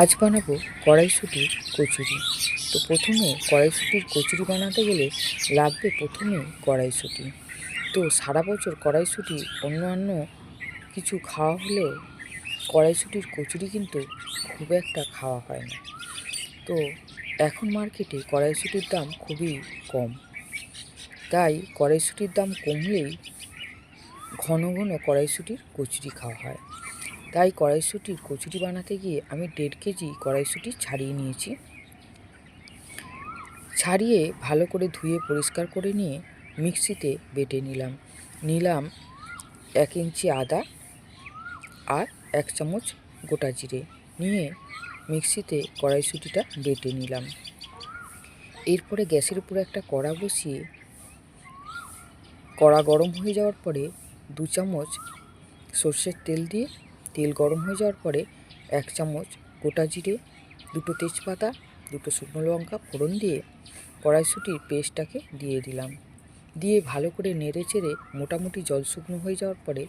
আজ বানাবো কড়াইশুঁটির কচুরি। তো প্রথমে কড়াইশুঁটির কচুরি বানাতে গেলে লাগবে প্রথমে কড়াইশুঁটি। তো সারা বছর কড়াইশুঁটি অন্যান্য কিছু খাওয়া হলেও কড়াইশুঁটির কচুরি কিন্তু খুব একটা খাওয়া হয় না। তো এখন মার্কেটে কড়াইশুঁটির দাম খুবই কম। তাই কড়াইশুঁটির দাম কমলেই ঘন ঘন কড়াইশুঁটির কচুরি খাওয়া হয়। তাই কড়াইশুঁটির কচুরি বানাতে গিয়ে আমি দেড় কেজি কড়াইশুঁটি ছাড়িয়ে নিয়েছি। ছাড়িয়ে ভালো করে ধুয়ে পরিষ্কার করে নিয়ে মিক্সিতে বেটে নিলাম। নিলাম এক ইঞ্চি আদা আর এক চামচ গোটা জিরে নিয়ে মিক্সিতে কড়াইশুঁটিটা বেটে নিলাম। এরপরে গ্যাসের উপরে একটা কড়া বসিয়ে কড়া গরম হয়ে যাওয়ার পরে দু চামচ সর্ষের তেল দিয়ে তেল গরম হয়ে যাওয়ার পরে এক চামচ গোটা জিরে, দুটো তেজপাতা, দুটো শুকনো লঙ্কা ফোড়ন দিয়ে কড়াইশুঁটির পেস্টটাকে দিয়ে দিলাম। দিয়ে ভালো করে নেড়ে চেড়ে মোটামুটি জল শুকনো হয়ে যাওয়ার পরে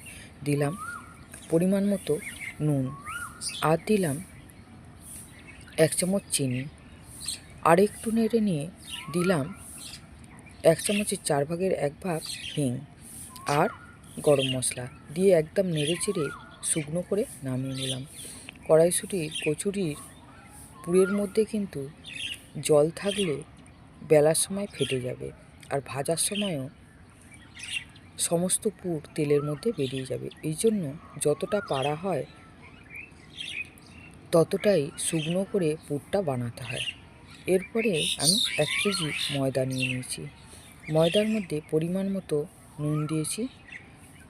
দিলাম পরিমাণ মতো নুন আর দিলাম এক চামচ চিনি। আর একটু নেড়ে নিয়ে দিলাম এক চামচের চার ভাগের এক ভাগ হিং আর গরম মশলা। দিয়ে একদম নেড়ে চেড়ে শুকনো করে নামিয়ে নিলাম। কড়াইশুঁটির কচুরির পুরের মধ্যে কিন্তু জল থাকলে বেলার সময় ফেটে যাবে আর ভাজার সময়ও সমস্ত পুর তেলের মধ্যে বেরিয়ে যাবে। এই জন্য যতটা পারা হয়, ততটাই শুকনো করে পুরটা বানাতে হয়। এরপরে আমি এক কেজি ময়দা নিয়ে নিয়েছি। ময়দার মধ্যে পরিমাণ মতো নুন দিয়েছি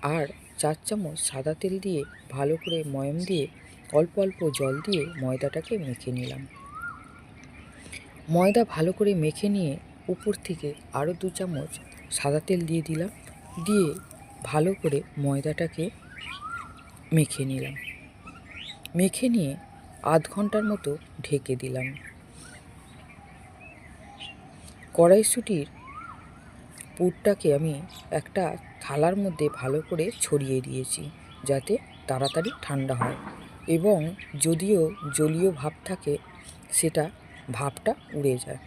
আর চার চামচ সাদা তেল দিয়ে ভালো করে ময়ম দিয়ে অল্প অল্প জল দিয়ে ময়দাটাকে মেখে নিলাম। ময়দা ভালো করে মেখে নিয়ে উপর থেকে আরও দু চামচ সাদা তেল দিয়ে দিলাম, দিয়ে ভালো করে ময়দাটাকে মেখে নিলাম। মেখে নিয়ে আধ ঘণ্টার মতো ঢেকে দিলাম। কড়াইশুঁটির পুরটাকে আমি একটা থালার মধ্যে ভালো করে ছড়িয়ে দিয়েছি যাতে তাড়াতাড়ি ঠান্ডা হয় এবং যদিও জলীয় ভাব থাকে, সেটা ভাবটা উড়ে যায়।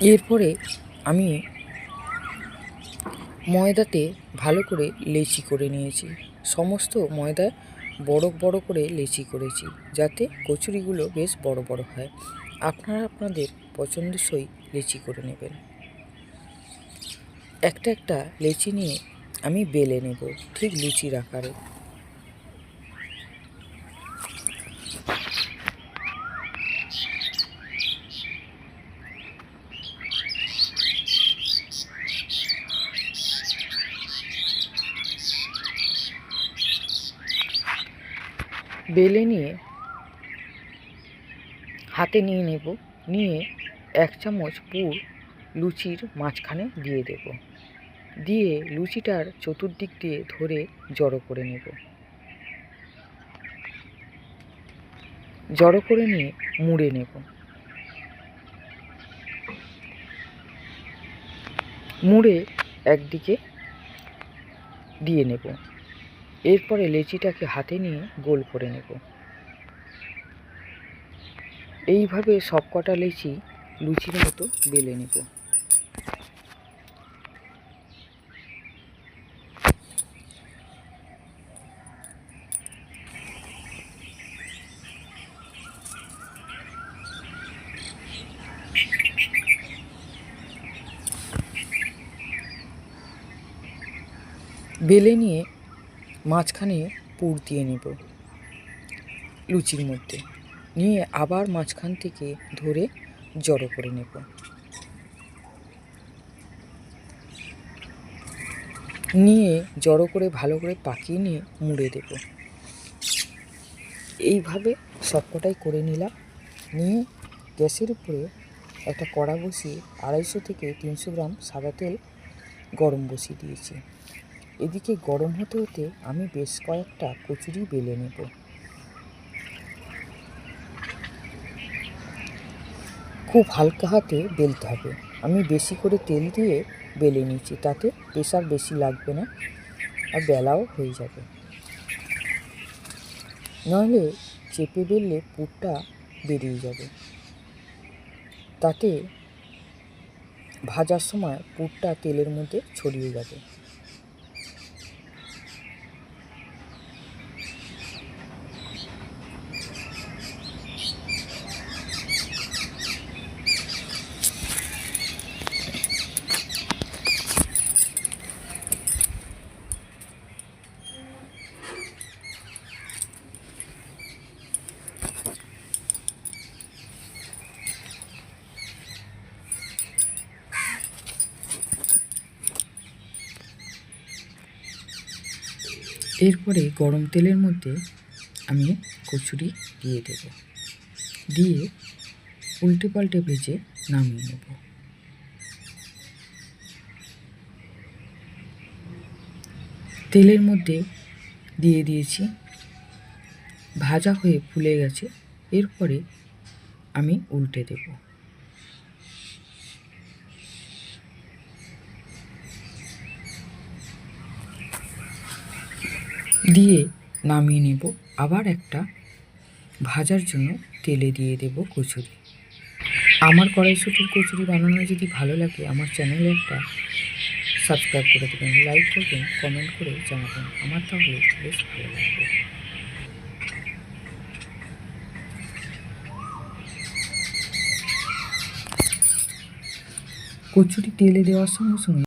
এরপরে আমি ময়দাতে ভালো করে লেচি করে নিয়েছি। সমস্ত ময়দা বড় বড় করে লেচি করেছি, যাতে কচুরিগুলো বেশ বড় বড় হয়। আপনারা আপনাদের পছন্দসই লেচি করে নেবেন। একটা একটা লেচি নিয়ে আমি বেলে নেব, ঠিক লুচির আকারে। বেলে নিয়ে হাতে নিয়ে নেব, নিয়ে এক চামচ পুর লুচির মাঝখানে দিয়ে দেব। দিয়ে লুচিটার চতুর্দিক দিয়ে ধরে জড়ো করে নেব। জড়ো করে নিয়ে মুড়ে নেব। মুড়ে একদিকে দিয়ে নেব। এরপরে লেচিটাকে হাতে নিয়ে গোল করে নেব। এইভাবে সব কটা লেচি লুচির মতো বেলে নেব। বেলে নিয়ে মাঝখানে পুর দিয়ে নেব লুচির মধ্যে। নিয়ে আবার মাঝখান থেকে ধরে জড়ো করে নেব। নিয়ে জড়ো করে ভালো করে পাকিয়ে নিয়ে মুড়ে দেব। এইভাবে সবকটাই করে নিলাম। নিয়ে গ্যাসের উপরে একটা কড়া বসিয়ে আড়াইশো থেকে তিনশো গ্রাম সাদা তেল গরম বসিয়ে দিয়েছি। এদিকে গরম হতে হতে আমি বেশ কয়েকটা কচুরি বেলে নেব। খুব হালকা হাতে বেলতে হবে। আমি বেশি করে তেল দিয়ে বেলে নিচ্ছি তাতে প্রেশার বেশি লাগবে না আর বেলাও হয়ে যাবে। নাহলে চেপে বেললে পুরটা বেরিয়ে যাবে। তাতে ভাজার সময় পুরটা তেলের মধ্যে ছড়িয়ে যাবে। এরপরে গরম তেলের মধ্যে আমি কচুরি দিয়ে দেব। দিয়ে উল্টে পাল্টে ভেজে নামিয়ে নেব। তেলের মধ্যে দিয়ে দিয়েছি। ভাজা হয়ে ফুলে গেছে। এরপরে আমি উল্টে দেব। দিয়ে নামিয়ে নেব। আবার একটা ভাজার জন্য তেলে দিয়ে দেব কচুরি। আমার কড়াইশুটির কচুরি বানানো যদি ভালো লাগে, আমার চ্যানেলে একটা সাবস্ক্রাইব করে দেবেন, লাইক করবেন, কমেন্ট করে জানাবেন। আমার তাহলে বেশ ভালো লাগবে। কচুরি তেলে দেওয়ার সঙ্গে সঙ্গে